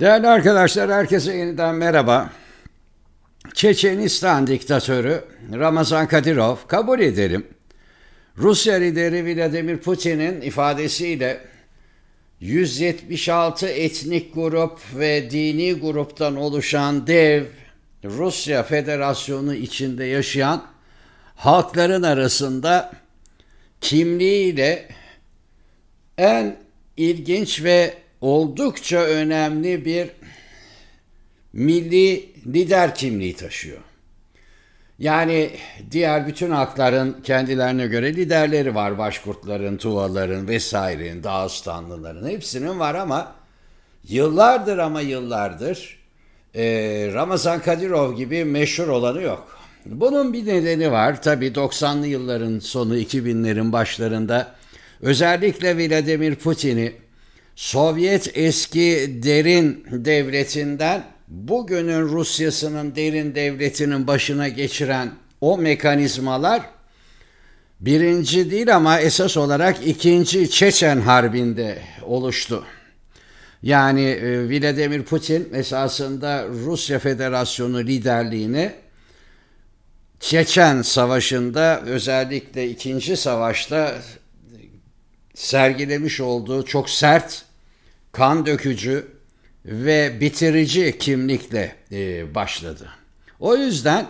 Değerli arkadaşlar, herkese yeniden merhaba. Çeçenistan diktatörü Ramazan Kadyrov kabul edelim. Rusya lideri Vladimir Putin'in ifadesiyle 176 etnik grup ve dini gruptan oluşan dev Rusya Federasyonu içinde yaşayan halkların arasında kimliğiyle en ilginç ve oldukça önemli bir milli lider kimliği taşıyor. Yani diğer bütün halkların kendilerine göre liderleri var. Başkurtların, Tuvaların vesairenin, Dağıstanlıların hepsinin var ama yıllardır ama yıllardır e, Ramazan Kadyrov gibi meşhur olanı yok. Bunun bir nedeni var. Tabii 90'lı yılların sonu 2000'lerin başlarında özellikle Vladimir Putin'i Sovyet eski derin devletinden bugünün Rusyasının derin devletinin başına geçiren o mekanizmalar birinci değil ama esas olarak ikinci Çeçen Harbi'nde oluştu. Yani e, Vladimir Putin esasında Rusya Federasyonu liderliğini Çeçen Savaşı'nda özellikle ikinci savaşta sergilemiş olduğu çok sert, kan dökücü ve bitirici kimlikle e, başladı. O yüzden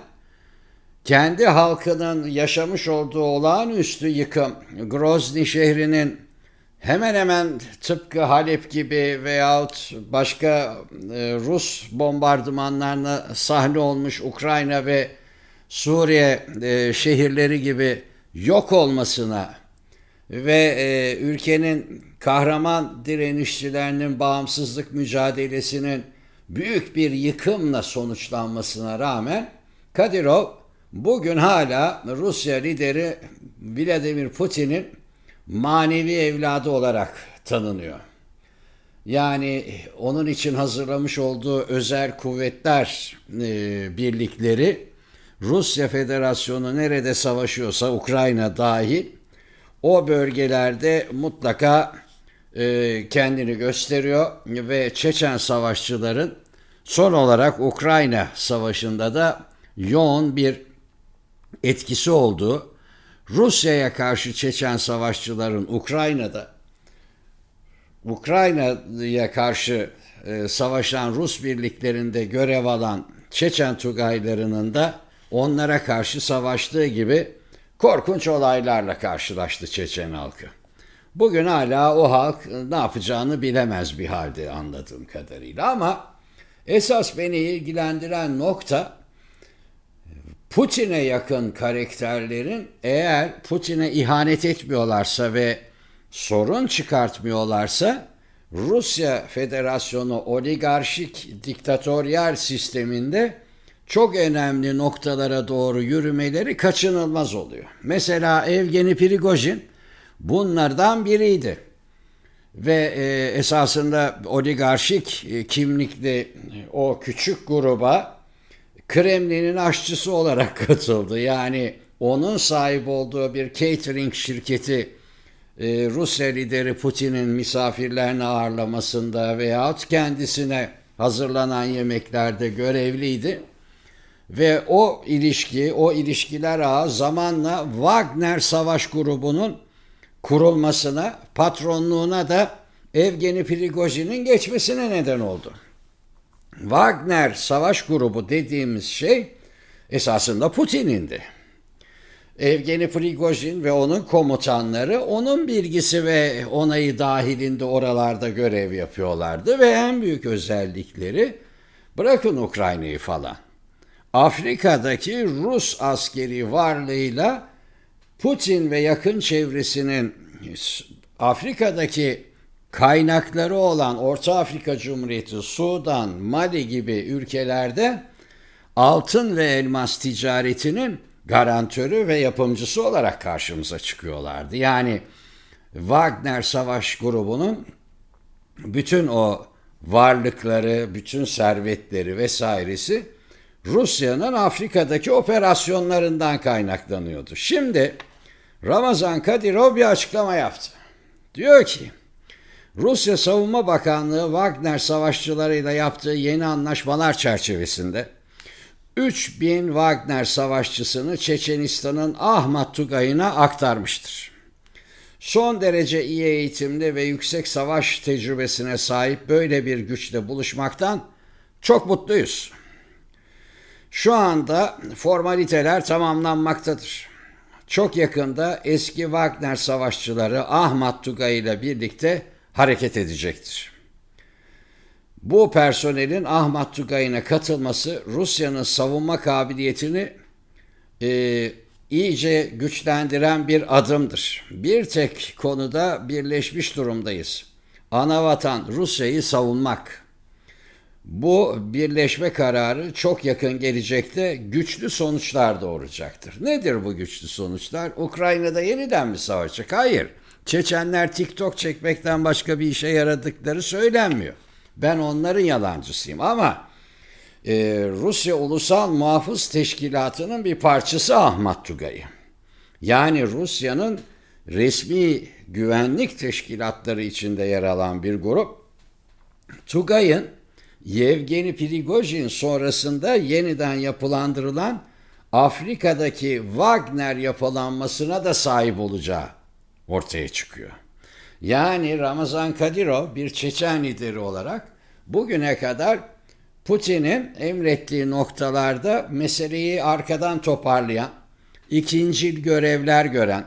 kendi halkının yaşamış olduğu olağanüstü yıkım, Grozny şehrinin hemen hemen tıpkı Halep gibi veyahut başka e, Rus bombardımanlarına sahne olmuş Ukrayna ve Suriye e, şehirleri gibi yok olmasına ve e, ülkenin kahraman direnişçilerinin bağımsızlık mücadelesinin büyük bir yıkımla sonuçlanmasına rağmen Kadyrov bugün hala Rusya lideri Vladimir Putin'in manevi evladı olarak tanınıyor. Yani onun için hazırlamış olduğu özel kuvvetler e, birlikleri Rusya Federasyonu nerede savaşıyorsa Ukrayna dahil o bölgelerde mutlaka e, kendini gösteriyor ve Çeçen savaşçıların son olarak Ukrayna savaşında da yoğun bir etkisi olduğu Rusya'ya karşı Çeçen savaşçıların Ukrayna'da Ukrayna'ya karşı e, savaşan Rus birliklerinde görev alan Çeçen Tugaylarının da onlara karşı savaştığı gibi korkunç olaylarla karşılaştı Çeçen halkı. Bugün hala o halk ne yapacağını bilemez bir halde anladığım kadarıyla ama esas beni ilgilendiren nokta Putin'e yakın karakterlerin eğer Putin'e ihanet etmiyorlarsa ve sorun çıkartmıyorlarsa Rusya Federasyonu oligarşik diktatöryal sisteminde çok önemli noktalara doğru yürümeleri kaçınılmaz oluyor. Mesela Evgeni Prigojin bunlardan biriydi. Ve e, esasında oligarşik e, kimlikli o küçük gruba Kremlin'in aşçısı olarak katıldı. Yani onun sahip olduğu bir catering şirketi e, Rusya lideri Putin'in misafirlerini ağırlamasında veyahut kendisine hazırlanan yemeklerde görevliydi. Ve o ilişki, o ilişkiler ağı zamanla Wagner Savaş Grubu'nun kurulmasına, patronluğuna da Evgeni Prigojin'in geçmesine neden oldu. Wagner Savaş Grubu dediğimiz şey esasında Putin'indi. Evgeni Prigojin ve onun komutanları onun bilgisi ve onayı dahilinde oralarda görev yapıyorlardı ve en büyük özellikleri bırakın Ukrayna'yı falan. Afrika'daki Rus askeri varlığıyla Putin ve yakın çevresinin Afrika'daki kaynakları olan Orta Afrika Cumhuriyeti, Sudan, Mali gibi ülkelerde altın ve elmas ticaretinin garantörü ve yapımcısı olarak karşımıza çıkıyorlardı. Yani Wagner Savaş grubunun bütün o varlıkları, bütün servetleri vesairesi Rusya'nın Afrika'daki operasyonlarından kaynaklanıyordu. Şimdi Ramazan Kadyrov bir açıklama yaptı. Diyor ki Rusya Savunma Bakanlığı Wagner savaşçılarıyla yaptığı yeni anlaşmalar çerçevesinde 3000 Wagner savaşçısını Çeçenistan'ın Ahmat Tugay'ına aktarmıştır. Son derece iyi eğitimli ve yüksek savaş tecrübesine sahip böyle bir güçle buluşmaktan çok mutluyuz. Şu anda formaliteler tamamlanmaktadır. Çok yakında eski Wagner savaşçıları Ahmet Tugay ile birlikte hareket edecektir. Bu personelin Ahmet Tugay'ına katılması Rusya'nın savunma kabiliyetini e, iyice güçlendiren bir adımdır. Bir tek konuda birleşmiş durumdayız. Anavatan Rusya'yı savunmak. Bu birleşme kararı çok yakın gelecekte güçlü sonuçlar doğuracaktır. Nedir bu güçlü sonuçlar? Ukrayna'da yeniden mi savaşacak? Hayır. Çeçenler TikTok çekmekten başka bir işe yaradıkları söylenmiyor. Ben onların yalancısıyım ama e, Rusya Ulusal Muhafız Teşkilatı'nın bir parçası Ahmet Tugay'ı. Yani Rusya'nın resmi güvenlik teşkilatları içinde yer alan bir grup. Tugay'ın Yevgeni Prigojin sonrasında yeniden yapılandırılan Afrika'daki Wagner yapılanmasına da sahip olacağı ortaya çıkıyor. Yani Ramazan Kadyrov bir Çeçen lideri olarak bugüne kadar Putin'in emrettiği noktalarda meseleyi arkadan toparlayan, ikincil görevler gören,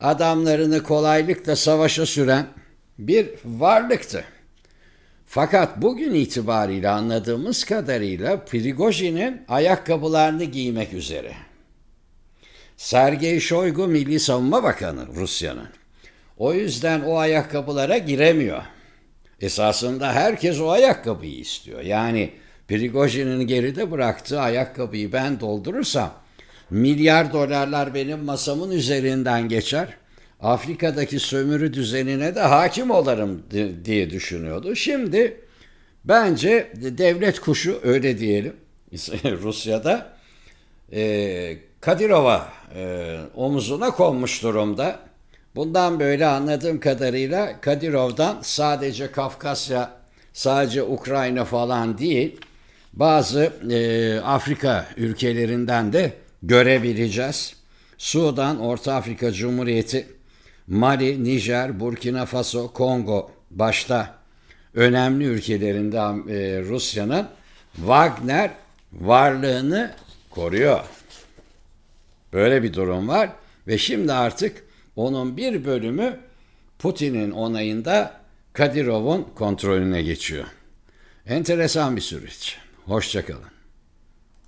adamlarını kolaylıkla savaşa süren bir varlıktı. Fakat bugün itibariyle anladığımız kadarıyla Prigojin'in ayakkabılarını giymek üzere. Sergey Shoigu Milli Savunma Bakanı Rusya'nın. O yüzden o ayakkabılara giremiyor. Esasında herkes o ayakkabıyı istiyor. Yani Prigojin'in geride bıraktığı ayakkabıyı ben doldurursam milyar dolarlar benim masamın üzerinden geçer. Afrika'daki sömürü düzenine de hakim olarım diye düşünüyordu. Şimdi bence devlet kuşu öyle diyelim Rusya'da e, Kadirov'a e, omuzuna konmuş durumda. Bundan böyle anladığım kadarıyla Kadirov'dan sadece Kafkasya, sadece Ukrayna falan değil, bazı e, Afrika ülkelerinden de görebileceğiz. Sudan, Orta Afrika Cumhuriyeti, Mali, Nijer, Burkina Faso, Kongo başta önemli ülkelerinde e, Rusya'nın Wagner varlığını koruyor. Böyle bir durum var ve şimdi artık onun bir bölümü Putin'in onayında Kadirov'un kontrolüne geçiyor. Enteresan bir süreç. Hoşçakalın.